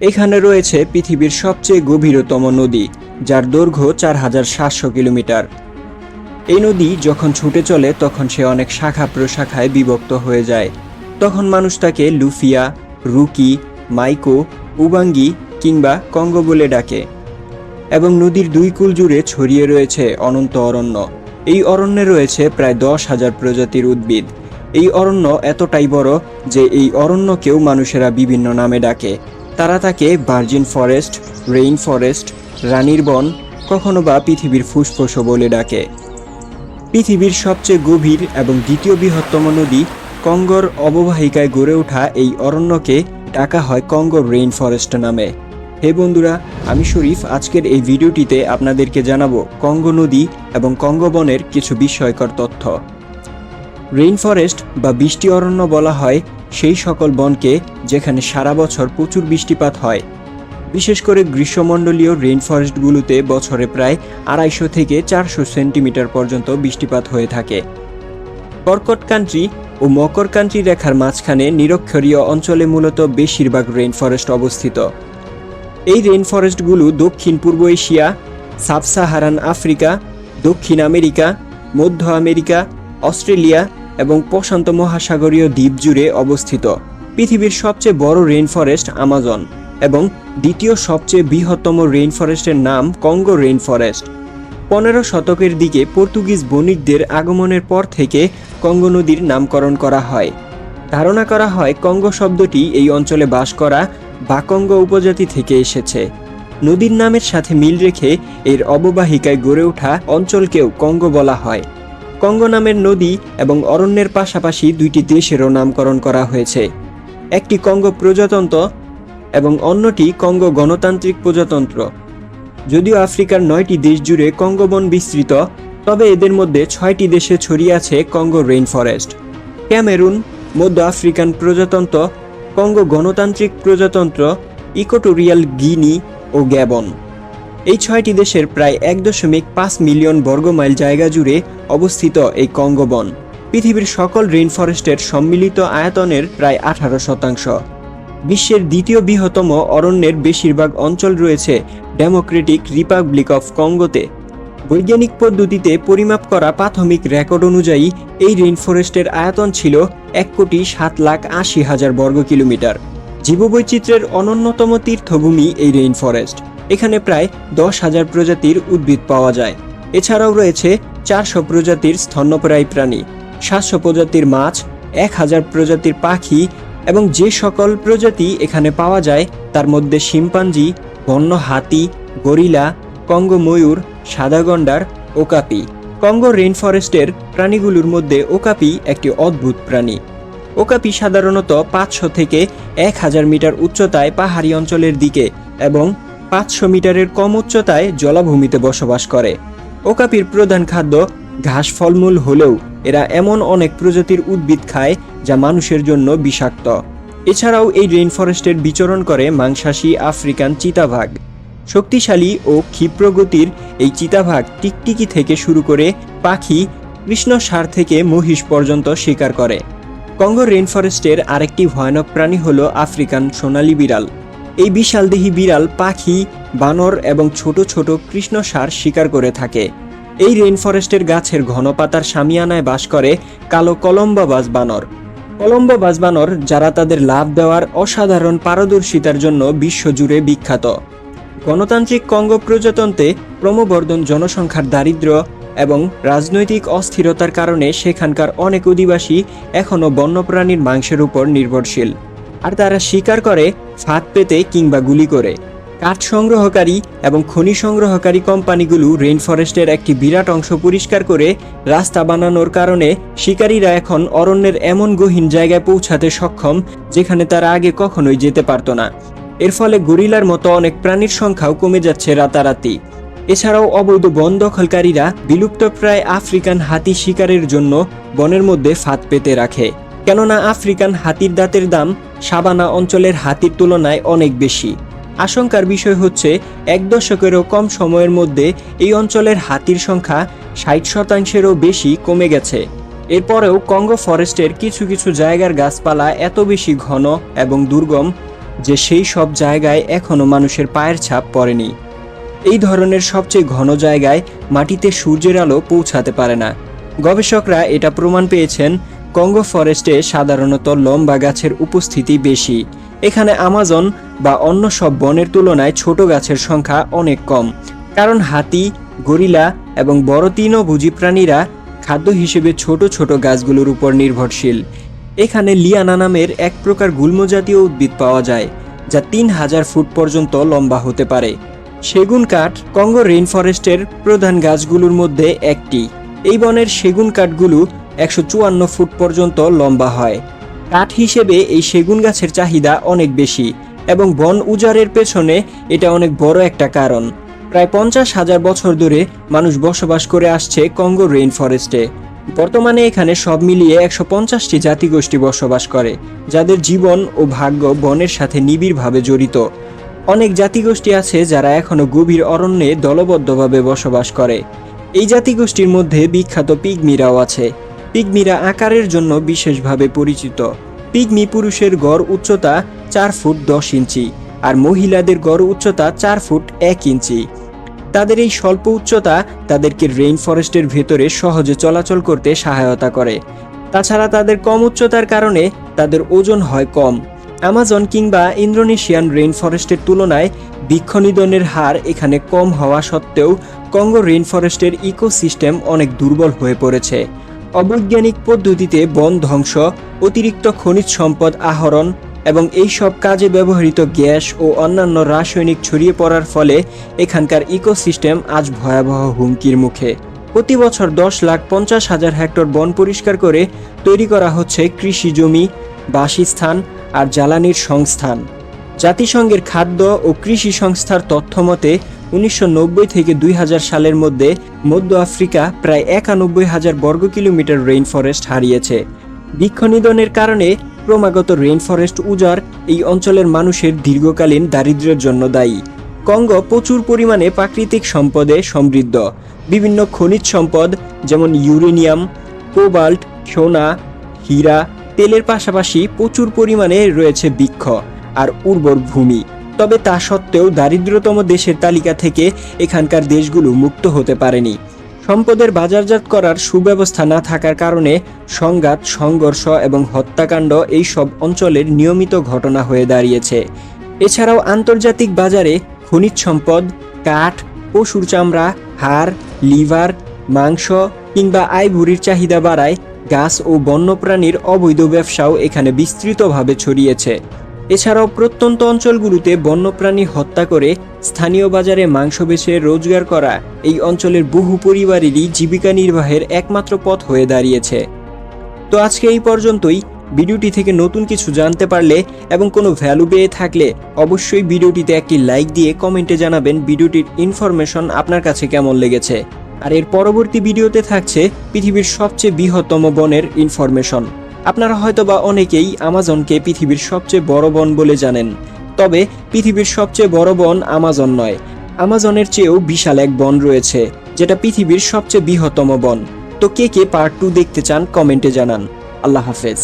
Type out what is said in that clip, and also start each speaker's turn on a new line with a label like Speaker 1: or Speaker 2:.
Speaker 1: এখানে রয়েছে পৃথিবীর সবচেয়ে গভীরতম নদী, যার দৈর্ঘ্য চার হাজার সাতশো কিলোমিটার। এই নদী যখন ছুটে চলে, তখন সে অনেক শাখা প্রশাখায় বিভক্ত হয়ে যায়। তখন মানুষ তাকে লুফিয়া, রুকি, মাইকো, উবাঙ্গি কিংবা কঙ্গ বলে ডাকে এবং নদীর দুই কুল জুড়ে ছড়িয়ে রয়েছে অনন্ত অরণ্য। এই অরণ্যে রয়েছে প্রায় দশ হাজার প্রজাতির উদ্ভিদ। এই অরণ্য এতটাই বড় যে এই অরণ্যকেও মানুষেরা বিভিন্ন নামে ডাকে। তারা তাকে ভার্জিন ফরেস্ট, রেইন ফরেস্ট, রানীর বন, কখনো বা পৃথিবীর ফুসফুসও বলে ডাকে। পৃথিবীর সবচেয়ে গভীর এবং দ্বিতীয় বৃহত্তম নদী কঙ্গর অববাহিকায় গড়ে ওঠা এই অরণ্যকে ডাকা হয় কঙ্গো রেইন ফরেস্ট নামে। হে বন্ধুরা, আমি শরীফ, আজকের এই ভিডিওটিতে আপনাদেরকে জানাব কঙ্গো নদী এবং কঙ্গো বনের কিছু বিস্ময়কর তথ্য। রেইন ফরেস্ট বা বৃষ্টি অরণ্য বলা হয় সেই সকল বনকে যেখানে সারা বছর প্রচুর বৃষ্টিপাত হয়। বিশেষ করে গ্রীষ্মমণ্ডলীয় রেইন ফরেস্টগুলোতে বছরে প্রায় আড়াইশো থেকে চারশো সেন্টিমিটার পর্যন্ত বৃষ্টিপাত হয়ে থাকে। কর্কট কান্ট্রি ও মকর কান্ট্রি রেখার মাঝখানে নিরক্ষরীয় অঞ্চলে মূলত বেশিরভাগ রেইন ফরেস্ট অবস্থিত। এই রেইন ফরেস্টগুলো দক্ষিণ পূর্ব এশিয়া, সাবসাহারান আফ্রিকা, দক্ষিণ আমেরিকা, মধ্য আমেরিকা, অস্ট্রেলিয়া এবং প্রশান্ত মহাসাগরীয় দ্বীপ জুড়ে অবস্থিত, পৃথিবীর সবচেয়ে বড় রেইন ফরেস্ট আমাজন এবং দ্বিতীয় সবচেয়ে বৃহত্তম রেইন ফরেস্টের নাম কঙ্গো রেইন ফরেস্ট পনেরো শতকের দিকে পর্তুগিজ বণিকদের আগমনের পর থেকে কঙ্গো নদীর নামকরণ করা হয়। ধারণা করা হয় কঙ্গো শব্দটি এই অঞ্চলে বাস করা বাকঙ্গ উপজাতি থেকে এসেছে। নদীর নামের সাথে মিল রেখে এর অববাহিকায় গড়ে ওঠা অঞ্চলকেও কঙ্গো বলা হয়। কঙ্গো নামের নদী এবং অরণ্যের পাশাপাশি দুইটি দেশেরও নামকরণ করা হয়েছে। একটি কঙ্গো প্রজাতন্ত্র এবং অন্যটি কঙ্গো গণতান্ত্রিক প্রজাতন্ত্র। যদিও আফ্রিকার নয়টি দেশ জুড়ে কঙ্গবন বিস্তৃত, তবে এদের মধ্যে ছয়টি দেশে ছড়িয়ে আছে কঙ্গো রেইন ফরেস্ট ক্যামেরুন, মধ্য আফ্রিকান প্রজাতন্ত্র, কঙ্গো গণতান্ত্রিক প্রজাতন্ত্র, ইকোটোরিয়াল গিনি ও গ্যাবন। এই ছয়টি দেশের প্রায় এক দশমিক পাঁচ মিলিয়ন বর্গমাইল জায়গা জুড়ে অবস্থিত এই কঙ্গো বন পৃথিবীর সকল রেইন ফরেস্টের সম্মিলিত আয়তনের প্রায় আঠারো শতাংশ। বিশ্বের দ্বিতীয় বৃহত্তম অরণ্যের বেশিরভাগ অঞ্চল রয়েছে ডেমোক্রেটিক রিপাবলিক অফ কঙ্গোতে। বৈজ্ঞানিক পদ্ধতিতে পরিমাপ করা প্রাথমিক রেকর্ড অনুযায়ী এই রেইন ফরেস্টের আয়তন ছিল এক কোটি সাত লাখ আশি হাজার বর্গ কিলোমিটার জীববৈচিত্র্যের অনন্যতম তীর্থভূমি এই রেইন ফরেস্ট এখানে প্রায় দশ হাজার প্রজাতির উদ্ভিদ পাওয়া যায়। এছাড়াও রয়েছে চারশো প্রজাতির স্তন্যপ্রায়ী প্রাণী, সাতশো প্রজাতির মাছ, এক হাজার প্রজাতির পাখি এবং যে সকল প্রজাতি এখানে পাওয়া যায় তার মধ্যে শিম্পাঞ্জি, বন্য হাতি, গরিলা, কঙ্গো ময়ূর, সাদা গন্ডার, ওকাপি। কঙ্গো রেইন ফরেস্টের প্রাণীগুলোর মধ্যে ওকাপি একটি অদ্ভুত প্রাণী। ওকাপি সাধারণত পাঁচশো থেকে এক হাজার মিটার উচ্চতায় পাহাড়ি অঞ্চলের দিকে এবং পাঁচশো মিটারের কম উচ্চতায় জলাভূমিতে বসবাস করে। ওকাপির প্রধান খাদ্য ঘাস ফলমূল হলেও এরা এমন অনেক প্রজাতির উদ্ভিদ খায় যা মানুষের জন্য বিষাক্ত। এছাড়াও এই রেইন ফরেস্টের বিচরণ করে মাংসাশী, আফ্রিকান চিতাভাগ। শক্তিশালী ও ক্ষিপ্রগতির এই চিতাভাগ টিকটিকি থেকে শুরু করে পাখি কৃষ্ণসার থেকে মহিষ পর্যন্ত শিকার করে। কঙ্গো রেইন ফরেস্টের আরেকটি ভয়ানক প্রাণী হল আফ্রিকান সোনালী বিড়াল। এই বিশালদেহী বিড়াল পাখি, বানর এবং ছোট ছোট কৃষ্ণসার শিকার করে থাকে। এই রেইন ফরেস্টের গাছের ঘন পাতার সামিয়ানায় বাস করে কালো কলম্বাবাজ বানর। কলম্বাবাজ বানর, যারা তাদের লাভ দেওয়ার অসাধারণ পারদর্শিতার জন্য বিশ্বজুড়ে বিখ্যাত। গণতান্ত্রিক কঙ্গো প্রজাতন্ত্রে ক্রমবর্ধন জনসংখ্যার দারিদ্র্য এবং রাজনৈতিক অস্থিরতার কারণে সেখানকার অনেক অধিবাসী এখনও বন্যপ্রাণীর মাংসের উপর নির্ভরশীল। আর তারা শিকার করে ফাঁদ পেতে কিংবা গুলি করে। কাঠ সংগ্রহকারী এবং খনি সংগ্রহকারী কোম্পানিগুলো রেইন ফরেস্টের একটি বিরাট অংশ পরিষ্কার করে রাস্তা বানানোর কারণে শিকারীরা এখন অরণ্যের এমন গহীন জায়গায় পৌঁছাতে সক্ষম যেখানে তারা আগে কখনোই যেতে পারত না। এর ফলে গরিলার মতো অনেক প্রাণীর সংখ্যাও কমে যাচ্ছে রাতারাতি। এছাড়াও অবৈধ বন দখলকারীরা বিলুপ্তপ্রায় আফ্রিকান হাতি শিকারের জন্য বনের মধ্যে ফাঁদ পেতে রাখে। কেননা আফ্রিকান হাতির দাঁতের দাম সাবানা অঞ্চলের হাতির তুলনায় অনেক বেশি। আশঙ্কার বিষয় হচ্ছে, এক দশকেরও কম সময়ের মধ্যে এই অঞ্চলের হাতির সংখ্যা ষাট শতাংশেরও বেশি কমে গেছে। এরপরেও কঙ্গো ফরেস্টের কিছু কিছু জায়গার গাছপালা এত বেশি ঘন এবং দুর্গম যে সেই সব জায়গায় এখনও মানুষের পায়ের ছাপ পড়েনি। এই ধরনের সবচেয়ে ঘন জায়গায় মাটিতে সূর্যের আলো পৌঁছাতে পারে না। গবেষকরা এটা প্রমাণ পেয়েছেন কঙ্গো ফরেস্টে সাধারণত লম্বা গাছের উপস্থিতি বেশি। এখানে আমাজন বা অন্য সব বনের তুলনায় ছোট গাছের সংখ্যা অনেক কম। কারণ হাতি, গরিলা এবং বড় তৃণভোজী প্রাণীরা খাদ্য হিসেবে ছোট ছোট গাছগুলোর উপর নির্ভরশীল। এখানে লিয়ানা নামের এক প্রকার গুল্মজাতীয় উদ্ভিদ পাওয়া যায়, যা তিন হাজার ফুট পর্যন্ত লম্বা হতে পারে। সেগুন কাঠ কঙ্গো রেইন ফরেস্টের প্রধান গাছগুলোর মধ্যে একটি। এই বনের সেগুন কাঠগুলো একশো চুয়ান্ন ফুট পর্যন্ত লম্বা হয়। কাঠ হিসেবে এই সেগুন গাছের চাহিদা অনেক বেশি এবং বন উজাড়ের পেছনে এটা অনেক বড় একটা কারণ। প্রায় পঞ্চাশ হাজার বছর ধরে মানুষ বসবাস করে আসছে কঙ্গো রেইন ফরেস্টে। বর্তমানে এখানে সব মিলিয়ে একশো পঞ্চাশটি জাতিগোষ্ঠী বসবাস করে, যাদের জীবন ও ভাগ্য বনের সাথে নিবিড়ভাবে জড়িত। অনেক জাতিগোষ্ঠী আছে যারা এখনও গভীর অরণ্যে দলবদ্ধভাবে বসবাস করে। এই জাতিগোষ্ঠীর মধ্যে বিখ্যাত পিগমিরাও আছে। পিগমিরা আকারের জন্য বিশেষভাবে পরিচিত। পিগমি পুরুষের গড় উচ্চতা চার ফুট দশ ইঞ্চি আর মহিলাদের গড় উচ্চতা চার ফুট এক ইঞ্চি। তাদের এই স্বল্প উচ্চতা তাদেরকে রেইন ফরেস্টের ভেতরে সহজে চলাচল করতে সহায়তা করে। তাছাড়া তাদের কম উচ্চতার কারণে তাদের ওজন হয় কম। অ্যামাজন কিংবা ইন্দোনেশিয়ান রেইন ফরেস্টের তুলনায় বৃক্ষনিধনের হার এখানে কম হওয়া সত্ত্বেও কঙ্গো রেইন ফরেস্টের ইকোসিস্টেম অনেক দুর্বল হয়ে পড়েছে। অবৈজ্ঞানিক পদ্ধতিতে বন ধ্বংস, অতিরিক্ত খনিজ সম্পদ আহরণ এবং এই সব কাজে ব্যবহৃত গ্যাস ও অন্যান্য রাসায়নিক ছড়িয়ে পড়ার ফলে এখানকার ইকোসিস্টেম আজ ভয়াবহ হুমকির মুখে। প্রতি বছর দশ লাখ পঞ্চাশ হাজার হেক্টর বন পরিষ্কার করে তৈরি করা হচ্ছে কৃষি জমি, বাসস্থান আর জ্বালানির সংস্থান। জাতিসংঘের খাদ্য ও কৃষি সংস্থার তথ্য মতে উনিশশো নব্বই থেকে দুই হাজার সালের মধ্যে মধ্য আফ্রিকা প্রায় একানব্বই হাজার বর্গ কিলোমিটার রেইন ফরেস্ট হারিয়েছে। বৃক্ষনিধনের কারণে ক্রমাগত রেইন ফরেস্ট উজাড় এই অঞ্চলের মানুষের দীর্ঘকালীন দারিদ্র্যের জন্য দায়ী। কঙ্গো প্রচুর পরিমাণে প্রাকৃতিক সম্পদে সমৃদ্ধ। বিভিন্ন খনিজ সম্পদ যেমন ইউরেনিয়াম, কোবাল্ট, সোনা, হীরা, তেলের পাশাপাশি প্রচুর পরিমাণে রয়েছে বৃক্ষ আর উর্বর ভূমি। তবে তা সত্ত্বেও দারিদ্রতম দেশের তালিকা থেকে এখানকার দেশগুলো মুক্ত হতে পারেনি। সম্পদের বাজারজাত করার সুব্যবস্থা না থাকার কারণে সংঘাত, সংঘর্ষ এবং হত্যাকাণ্ড এই সব অঞ্চলের নিয়মিত ঘটনা হয়ে দাঁড়িয়েছে। এছাড়াও আন্তর্জাতিক বাজারে খনিজ সম্পদ, কাঠ, পশুর চামড়া, হাড়, লিভার, মাংস কিংবা আইভুরির চাহিদা বাড়ায় গাছ ও বন্যপ্রাণীর অবৈধ ব্যবসাও এখানে বিস্তৃতভাবে ছড়িয়েছে। এছাড়াও প্রত্যন্ত অঞ্চলগুলোতে বন্যপ্রাণী হত্যা করে স্থানীয় বাজারে মাংস বেচে রোজগার করা এই অঞ্চলের বহু পরিবারেরই জীবিকা নির্বাহের একমাত্র পথ হয়ে দাঁড়িয়েছে। তো আজকে এই পর্যন্তই। ভিডিওটি থেকে নতুন কিছু জানতে পারলে এবং কোনো ভ্যালু পেয়ে থাকলে অবশ্যই ভিডিওটিতে একটি লাইক দিয়ে কমেন্টে জানাবেন ভিডিওটির ইনফরমেশন আপনার কাছে কেমন লেগেছে। আর এর পরবর্তী ভিডিওতে থাকছে পৃথিবীর সবচেয়ে বৃহত্তম বনের ইনফরমেশন আপনারা হয়তো বা অনেকেই আমাজনকে পৃথিবীর সবচেয়ে বড় বন বলে জানেন। তবে পৃথিবীর সবচেয়ে বড় বন আমাজন নয়। আমাজনের চেয়েও বিশাল এক বন রয়েছে, যেটা পৃথিবীর সবচেয়ে বৃহত্তম বন। তো কে কে পার্ট টু দেখতে চান কমেন্টে জানান। আল্লাহ হাফেজ।